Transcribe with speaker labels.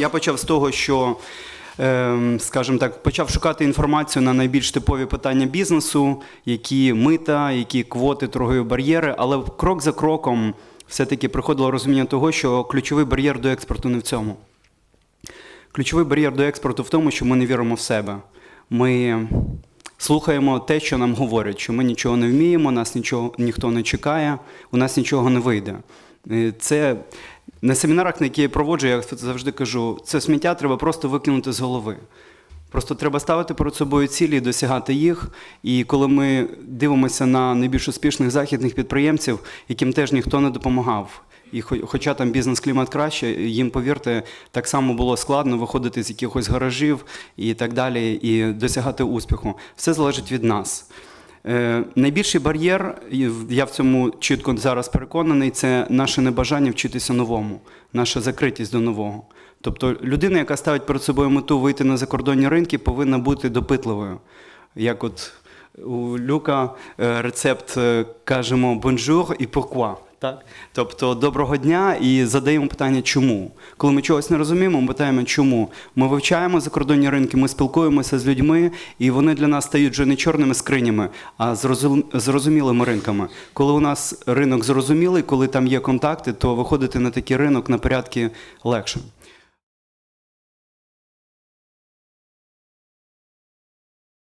Speaker 1: Я почав з того, що, ем, скажімо так, почав шукати інформацію на найбільш типові питання бізнесу, які мита, які квоти, торгові бар'єри, але крок за кроком все-таки приходило розуміння того, що ключовий бар'єр до експорту не в цьому. Ключовий бар'єр до експорту в тому, що ми не віримо в себе. Ми слухаємо те, що нам говорять, що ми нічого не вміємо, нас нічого ніхто не чекає, у нас нічого не вийде. Е, Це на семінарах, на які я проводжу, я завжди кажу, це сміття треба просто викинути з голови. Просто треба ставити перед собою цілі і досягати їх. І коли ми дивимося на найбільш успішних західних підприємців, яким теж ніхто не допомагав. І хоча там бізнес-клімат краще, їм, повірте, так само було складно виходити з якихось гаражів і так далі, і досягати успіху. Все залежить від нас. Е, найбільший бар'єр, я в цьому чітко зараз переконаний, це наше небажання вчитися новому, наша закритість до нового. Тобто людина, яка ставить перед собою мету вийти на закордонні ринки, повинна бути допитливою. Як от у Люка е, рецепт е, кажемо бонжур і pourquoi. Так? Тобто доброго дня і задаємо питання, чому. Коли ми чогось не розуміємо, ми питаємо, чому. Ми вивчаємо закордонні ринки, ми спілкуємося з людьми, і вони для нас стають вже не чорними скринями, а зрозумілими ринками. Коли у нас ринок зрозумілий, коли там є контакти, то виходити на такий ринок на порядки легше.